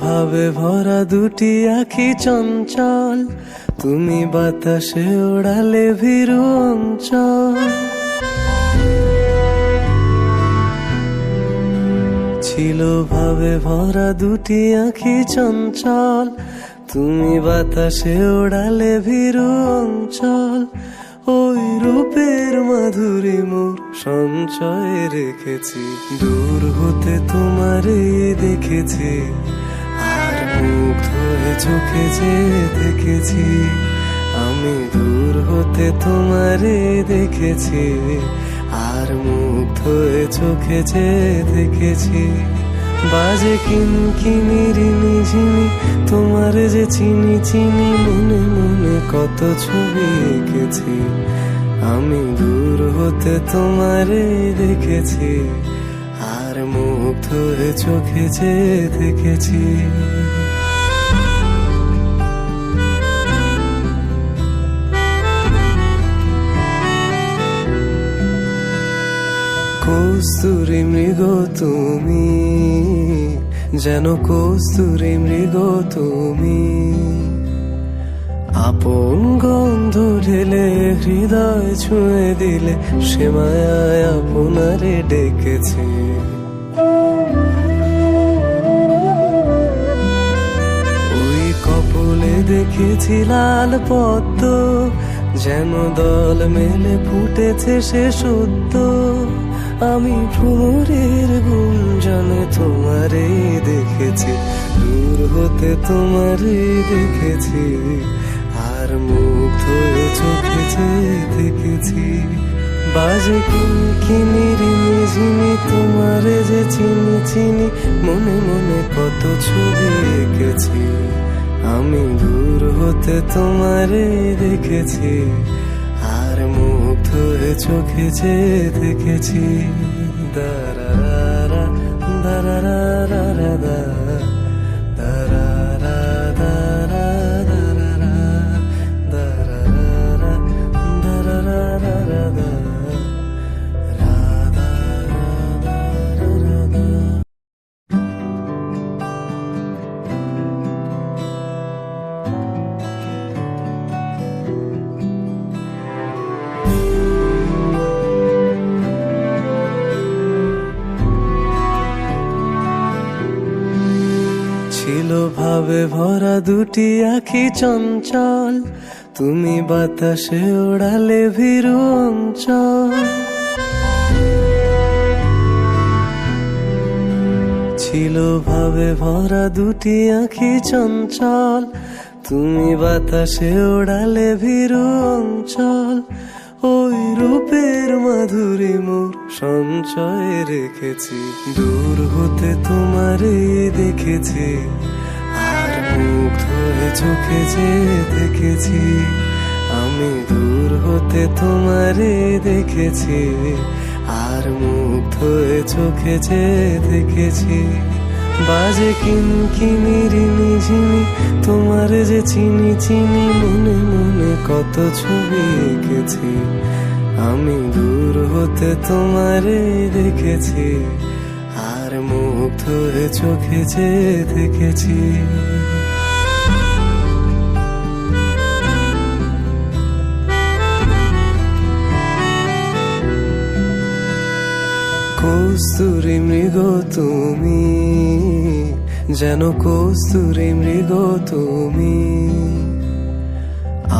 ভাবে ভরা দুটি আখি চঞ্চল। তুমি বাতাসে ওড়ালে ভীরু অঞ্চল। ছিল ভাবে ভরা দুটি আখি চঞ্চল। তুমি বাতাসে ওড়ালে ভীরু অঞ্চল। ওই রূপের মাধুরী মোর সঞ্চয় রেখেছি। দূর হতে তোমারে দেখেছি। হয়ে চোখে যে দেখেছি, আমি দূর হতে তোমারে দেখেছি, আর মুগ্ধ হয়ে চোখে যে দেখেছি। বাজে কিন কিনি রিনি তোমার যে চিনি চিনি, মনে মনে কত ছবি এঁকেছি আমি দূর হতে তোমারে দেখেছি, আর মুগ্ধ হয়ে চোখে যে দেখেছি। কস্তুরি মৃগ তুমি, যেন কস্তুরি মৃগ তুমি। আপন গন্ধ ঢেলে হৃদয় ছুঁয়ে দিলে সে মায়ায় আপনারে ডেকেছে। ওই কপলে দেখেছি লাল পদ্ম, যেন দল মেলে ফুটেছে সে সত্য। আমি ভ্রমরের গুঞ্জনে তোমারে দেখেছি, দূর হতে তোমারে দেখেছি, আর মুখ যে দেখেছি। বাজে কিনি তোমারে যে চিনি চিনি, মনে মনে কত ছবি এঁকেছি আমি দূর হতে তোমারে দেখেছি মুগ্ধ চোখে যে দেখেছি দারারা ছিল ভাবে ভরা দুটি আখি চঞ্চল। তুমি বাতাসে ওড়ালে ভীরু অঞ্চল। ছিল ভাবে ভরা দুটি আখি চঞ্চল। তুমি বাতাসে ওড়ালে ভীরু অঞ্চল। ওই রূপের মাধুরী মোর সঞ্চয়ে রেখেছি। দূর হতে তোমারে দেখেছি, আর মুখ ধরে চোখে যে দেখেছি, আমি দূর হতে তোমারে দেখেছি, আর মুখ ধরে চোখে যে দেখেছি। বাজে কিন কিনি রিনি ঝিনি তোমার যে চিনি চিনি, মনে মনে কত ছবি এঁকেছি। আমি দূর হতে তোমারে দেখেছি, আর মুখ ধরে চোখে যে দেখেছি। কস্তুরি মৃগ তুমি, যেন কস্তুরি মৃগ তুমি।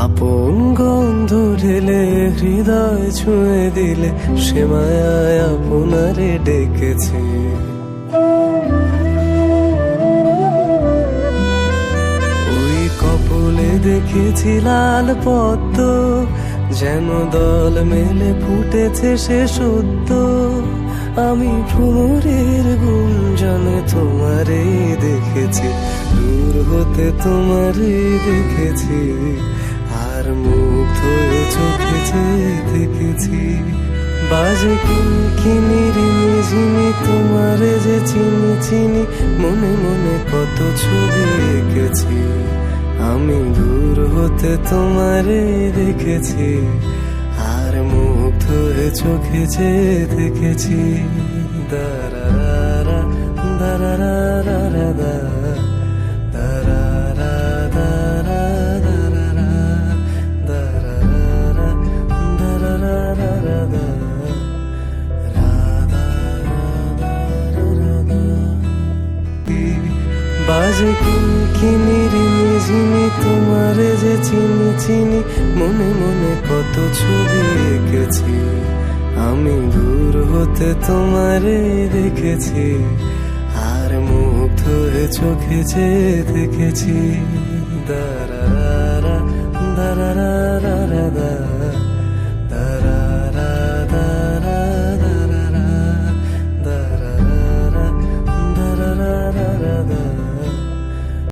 আপন গন্ধ ঢেলে হৃদয় ছুঁয়ে দিলে সে মায়ায় আপনারে ডেকেছে। ওই কপলে দেখেছি লাল পদ্ম, যেন দল মেলে ফুটেছে সে সত্য। আমি ভ্রমরের গুঞ্জনে তোমারে দেখেছি, দূর হতে তোমারে দেখেছি, আর মুগ্ধ চোখে যে দেখেছি। বাজে কিনি ঝিনি তোমারে যে চিনি চিনি, মনে মনে কত ছবি এঁকেছি। আমি দূর হতে তোমারে দেখেছি মুগ্ধ হয়ে চোখে যে দেখেছি। দারা দারা দারা বাজে কি কিনিরিমি রিমি তোমার যে চিনি চিনি, মনে মনে কত ছবি এঁকেছি। আমি দূর হতে তোমারে দেখেছি, আর মুগ্ধ হয়ে চোখে যে দেখেছি দারা